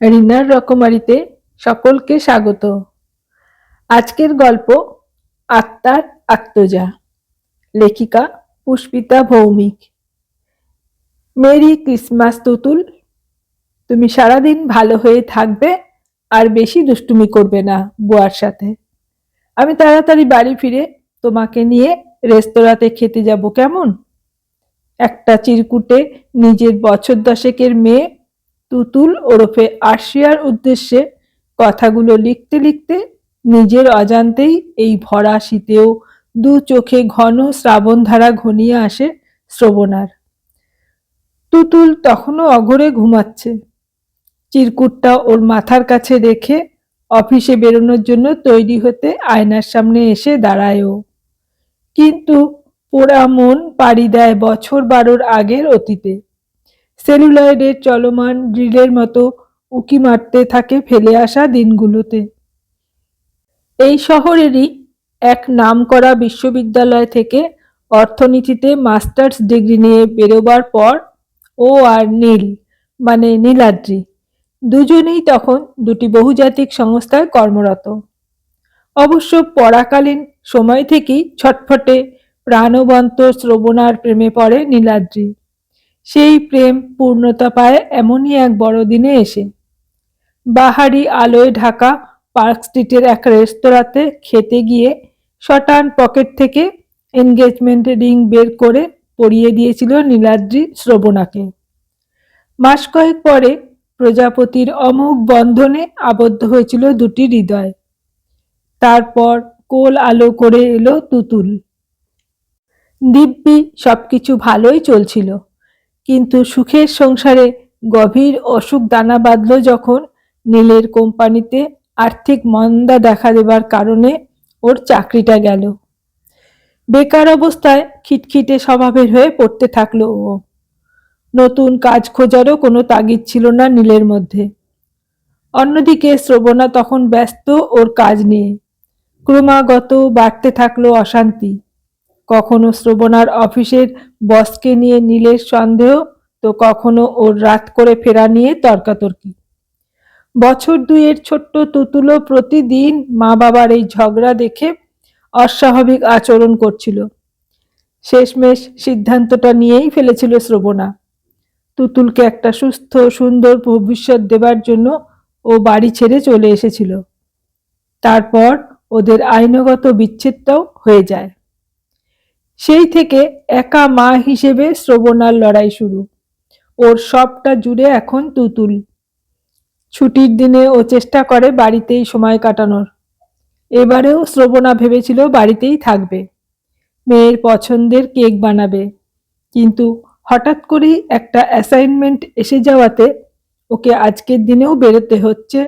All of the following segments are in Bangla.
রিনার রকমারিতে সকলকে স্বাগত। আজকের গল্প আত্মার আত্মজা। লেখিকা Pushpita Bhowmik. Merry Christmas, Tutul. তুমি সারাদিন ভালো হয়ে থাকবে আর বেশি দুষ্টুমি করবে না বুয়ার সাথে। আমি তাড়াতাড়ি বাড়ি ফিরে তোমাকে নিয়ে রেস্তোরাঁতে খেতে যাব কেমন? একটা চিরকুটে নিজের বছর দশেকের মেয়ে তুতুল ওরফে আর্শিয়ার উদ্দেশ্যে কথাগুলো লিখতে লিখতে নিজের অজান্তেই এই ভরা শীতেও দু চোখে ঘন শ্রাবণধারা ঘনিয়ে আসে শ্রবণার। তুতুল তখনও অঘরে ঘুমাচ্ছে। চিরকুটটা ওর মাথার কাছে রেখে অফিসে বেরোনোর জন্য তৈরি হতে আয়নার সামনে এসে দাঁড়ায় ও কিন্তু পোড়া মন পাড়ি দেয় বছর বারোর আগের অতীতে। সেলুলয়েডের চলমান ড্রিলের মতো উকি মারতে থাকে ফেলে আসা দিনগুলোতে। এই শহরেরই এক নামকরা বিশ্ববিদ্যালয় থেকে অর্থনীতিতে মাস্টার্স ডিগ্রি নিয়ে বেরোবার পর ও আর নীল মানে নীলাদ্রি, দুজনেই তখন দুটি বহুজাতিক সংস্থায় কর্মরত। অবশ্য পড়াকালীন সময় থেকেই ছটফটে প্রাণবন্ত শ্রবণার প্রেমে পড়ে নীলাদ্রি। সেই প্রেম পূর্ণতা পায় এমনই এক বড়দিনে এসে। বাহারি আলোয় ঢাকা পার্ক স্ট্রিটের এক রেস্তোরাঁতে খেতে গিয়ে শটান পকেট থেকে এনগেজমেন্ট রিং বের করে পরিয়ে দিয়েছিল নীলাদ্রি শ্রবণাকে। মাস কয়েক পরে প্রজাপতির অমুক বন্ধনে আবদ্ধ হয়েছিল দুটি হৃদয়। তারপর কোল আলো করে এলো তুতুল। দিব্যি সবকিছু ভালোই চলছিল। কিন্তু সুখের সংসারে গভীর অসুখ দানা বাঁধল যখন নীলের কোম্পানিতে আর্থিক মন্দা দেখা দেবার কারণে ওর চাকরিটা গেল। বেকার অবস্থায় খিটখিটে স্বভাবের হয়ে পড়তে থাকল ও। নতুন কাজ খোঁজারও কোনো তাগিদ ছিল না নীলের মধ্যে। অন্যদিকে শ্রবণা তখন ব্যস্ত ওর কাজ নিয়ে। ক্রমাগত বাড়তে থাকল অশান্তি। কখনো শ্রবণার অফিসের বসকে নিয়ে নীলের সন্দেহ, তো কখনো ওর রাত করে ফেরা নিয়ে তর্কাতর্কি। বছর দুইয়ের ছোট্ট তুতুলো প্রতিদিন মা বাবার এই ঝগড়া দেখে অস্বাভাবিক আচরণ করছিল। শেষমেশ সিদ্ধান্তটা নিয়েই ফেলেছিল শ্রবণা। তুতুলকে একটা সুস্থ, সুন্দর ভবিষ্যৎ দেবার জন্য ও বাড়ি ছেড়ে চলে এসেছিল। তারপর ওদের আইনগত বিচ্ছেদটাও হয়ে যায়। সেই থেকে একা মা হিসেবে শ্রবণার লড়াই শুরু। ওর সবটা জুড়ে এখন তুতুল। ছুটির দিনে ও চেষ্টা করে বাড়িতেই সময় কাটানোর। এবারেও শ্রবণা ভেবেছিল বাড়িতেই থাকবে। মেয়ের পছন্দের কেক বানাবে। কিন্তু হঠাৎ করেই একটা অ্যাসাইনমেন্ট এসে যাওয়াতে ওকে আজকের দিনেও বেরোতে হচ্ছে।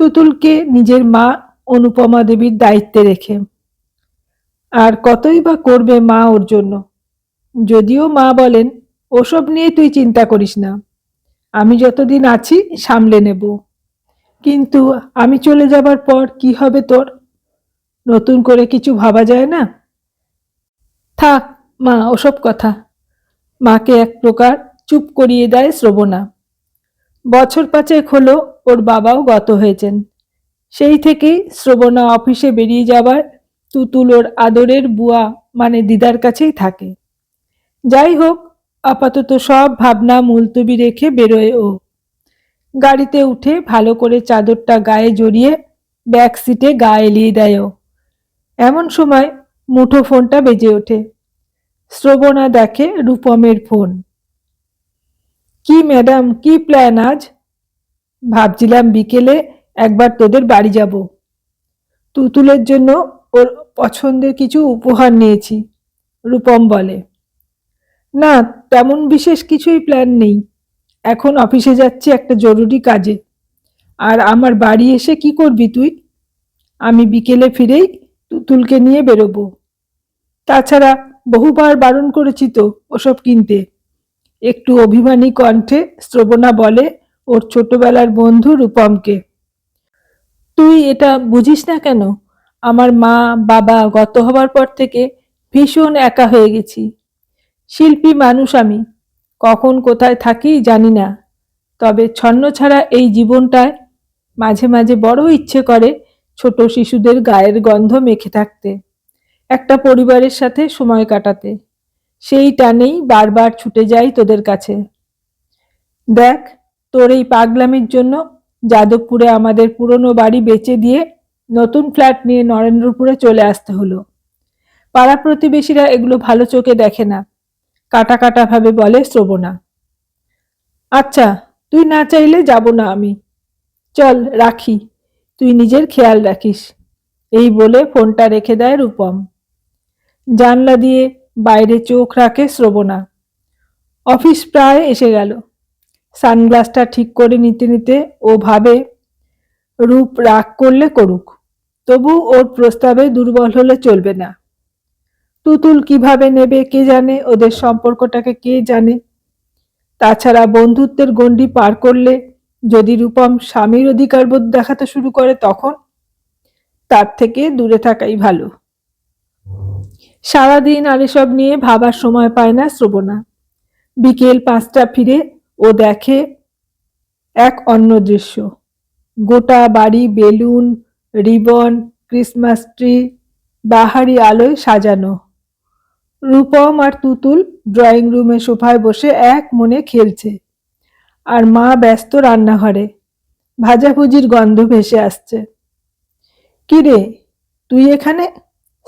তুতুলকে নিজের মা অনুপমা দেবীর দায়িত্বে রেখে। আর কতই বা করবে মা ওর জন্য? যদিও মা বলেন, ওসব নিয়ে তুই চিন্তা করিস না। আমি যতদিন আছি, সামলে নেব। কিন্তু আমি চলে যাবার পর কি হবে তোর? নতুন করে কিছু ভাবা যায় না? থাক, মা, ওসব কথা। মাকে এক প্রকার চুপ করিয়ে দেয় শ্রবণা। বছর পাঁচেক হলো ওর বাবাও গত হয়েছেন। সেই থেকেই শ্রবণা অফিসে বেরিয়ে যাবার তুতুল ওর আদরের বুয়া মানে দিদার কাছেই থাকে। যাই হোক, আপাতত সব ভাবনা মুলতবি রেখে বেরোয় ও। গাড়িতে উঠে ভালো করে চাদরটা গায়ে জড়িয়ে ব্যাক সিটে গা এলিয়ে দেয় এমন সময় মুঠো ফোনটা বেজে ওঠে। শ্রবণা দেখে রূপমের ফোন। কি ম্যাডাম, কি প্ল্যান আজ? ভাবছিলাম বিকেলে একবার তোদের বাড়ি যাব। তুতুলের জন্য ওর পছন্দের কিছু উপহার নিয়েছি, রূপম বলে। না, তেমন বিশেষ কিছুই প্ল্যান নেই। এখন অফিসে যাচ্ছি একটা জরুরি কাজে। আর আমার বাড়ি এসে কি করবি তুই? আমি বিকেলে ফিরেই তুতুলকে নিয়ে বেরোবো। তাছাড়া বহুবার বারণ করেছি তো ওসব কিনতে। একটু অভিমানী কণ্ঠে শ্রবণা বলে ওর ছোটবেলার বন্ধু রূপমকে। তুই এটা বুঝিস না কেন? আমার মা, বাবা গত হবার পর থেকে ভীষণ একা হয়ে গেছি। শিল্পী মানুষ আমি। কখন কোথায় থাকি জানি না। তবে ছন্ন ছাড়া এই জীবনটায় মাঝে মাঝে বড় ইচ্ছে করে ছোট শিশুদের গায়ের গন্ধ মেখে থাকতে, একটা পরিবারের সাথে সময় কাটাতে। সেই টানেই বারবার ছুটে যাই তোদের কাছে। দেখ, তোর এই পাগলামির জন্য যাদবপুরে আমাদের পুরনো বাড়ি বেচে দিয়ে নতুন ফ্ল্যাট নিয়ে নরেন্দ্রপুরে চলে আসতে হলো। পাড়া প্রতিবেশীরা এগুলো ভালো চোখে দেখে না। কাটা কাটা ভাবে বলে শ্রবণা। আচ্ছা তুই না চাইলে যাব না আমি। চল, রাখি। তুই নিজের খেয়াল রাখিস। এই বলে ফোনটা রেখে দেয় রূপম। জানলা দিয়ে বাইরে চোখ রাখে শ্রবণা। অফিস প্রায় এসে গেল। সানগ্লাসটা ঠিক করে নিতে নিতে ও ভাবে, রূপ রাগ করলে করুক। তবু ওর প্রস্তাবে দুর্বল হলে চলবে না। তুতুল কীভাবে নেবে কে জানে, ওদের সম্পর্কটাকে কে জানে? তাছাড়া বন্ধুত্বের গণ্ডি পার করলে যদি রূপম স্বামীর অধিকার বোধ দেখাতে শুরু করে তখন তার থেকে দূরে থাকাই ভালো। সারাদিন আর এসব নিয়ে ভাবার সময় পায় না শ্রবণা। বিকেল পাঁচটা ফিরে ও দেখে এক অন্য দৃশ্য। গোটা বাড়ি, বেলুন রিবন, ক্রিসমাস ট্রি, বাহারি আলোয় সাজানো। রূপম আর তুতুল ড্রয়িং রুমে সোফায় বসে এক মনে খেলছে। আর মা ব্যস্ত রান্নাঘরে। ভাজাভুজির গন্ধ ভেসে আসছে। কি রে, তুই এখানে?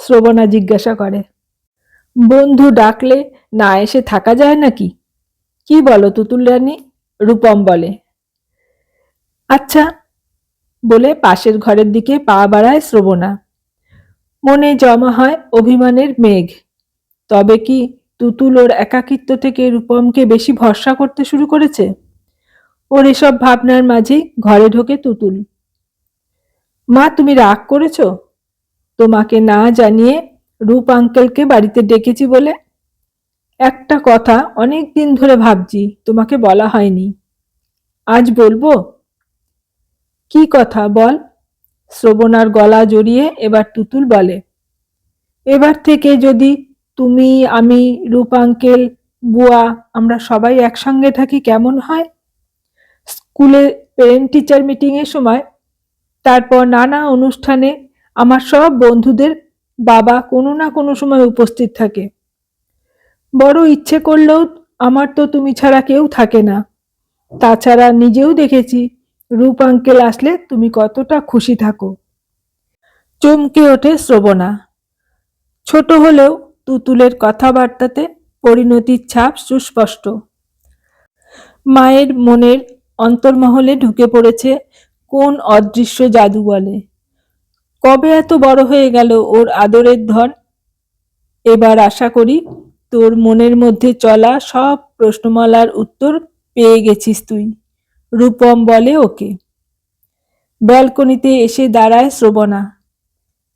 শ্রবণা জিজ্ঞাসা করে। বন্ধু ডাকলে না এসে থাকা যায় নাকি? কি বলো, তুতুল রানী? রূপম বলে। আচ্ছা বলে পাশের ঘরের দিকে পা বাড়ায় শ্রবণা। মনে জমা হয় অভিমানের মেঘ। তবে কি তুতুল ওর একাকিত্ব থেকে রূপমকে বেশি ভরসা করতে শুরু করেছে? ওর এসব ভাবনার মাঝেই ঘরে ঢোকে তুতুল। মা, তুমি রাগ করেছ? তোমাকে না জানিয়ে রূপ আঙ্কেলকে বাড়িতে ডেকেছি বলে? একটা কথা অনেক দিন ধরে ভাবছি, তোমাকে বলা হয়নি। আজ বলব? কি কথা বল? শ্রবণার গলা জড়িয়ে এবার তুতুল বলে, এবার থেকে যদি তুমি, আমি রূপাঙ্কেল বুয়া, আমরা সবাই একসঙ্গে থাকি কেমন হয়? স্কুলে পেরেন্ট টিচার মিটিংয়ের সময়, তারপর নানা অনুষ্ঠানে আমার সব বন্ধুদের বাবা কোনো না কোনো সময় উপস্থিত থাকে। বড় ইচ্ছে করলেও আমার তো তুমি ছাড়া কেউ থাকে না। তাছাড়া নিজেও দেখেছি রূপ আঙ্কেল আসলে তুমি কতটা খুশি থাকো। চমকে ওঠে শ্রবণা। ছোট হলেও তুতুলের কথাবার্তাতে পরিণতির ছাপ সুস্পষ্ট। মায়ের মনের অন্তর্মহলে ঢুকে পড়েছে কোন অদৃশ্য জাদু বলে। কবে এত বড় হয়ে গেল ওর আদরের ধন? এবার আশা করি তোর মনের মধ্যে চলা সব প্রশ্নমালার উত্তর পেয়ে গেছিস তুই। রূপম বলে ওকে। ব্যালকনিতে এসে দাঁড়ায় শ্রবণা।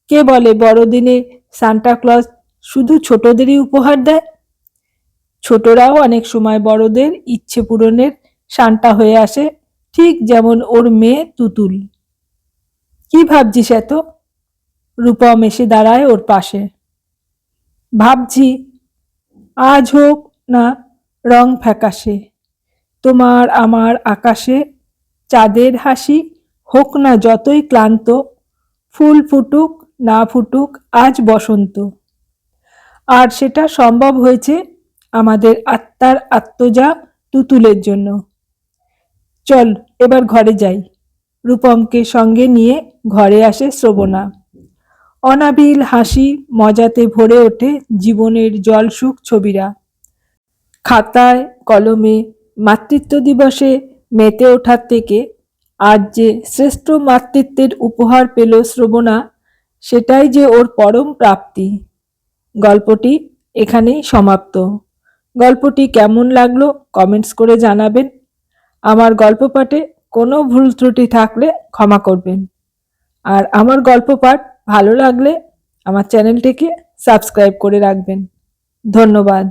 কে বলে বড়দিনে সান্টাক্লজ শুধু ছোটদেরই উপহার দেয়? ছোটরাও অনেক সময় বড়দের ইচ্ছে পূরণের শান্তা হয়ে আসে, ঠিক যেমন ওর মেয়ে তুতুল। কি ভাবছিস এত? রূপম এসে দাঁড়ায় ওর পাশে। ভাবছি, আজ হোক না, রং ফ্যাকাশে। তোমার আমার আকাশে চাঁদের হাসি হোক না যতই ক্লান্ত, ফুল ফুটুক, না ফুটুক, আজ বসন্ত। আর সেটা সম্ভব হয়েছে আমাদের আত্মার আত্মজা তুতুলের জন্য। চল, এবার ঘরে যাই। রূপমকে সঙ্গে নিয়ে ঘরে আসে শ্রবণা। অনাবিল হাসি মজাতে ভরে ওঠে জীবনের জলসুখ ছবিরা। খাতায়, কলমে মাতৃত্ব দিবসে মেতে ওঠার থেকে আজ যে শ্রেষ্ঠ মাতৃত্বের উপহার পেল শ্রবণা, সেটাই যে ওর পরম প্রাপ্তি। গল্পটি এখানেই সমাপ্ত। গল্পটি কেমন লাগল কমেন্টস করে জানাবেন। আমার গল্প পাঠে কোনো ভুল ত্রুটি থাকলে ক্ষমা করবেন। আর আমার গল্প পাঠ ভালো লাগলে আমার চ্যানেলটিকে সাবস্ক্রাইব করে রাখবেন। ধন্যবাদ।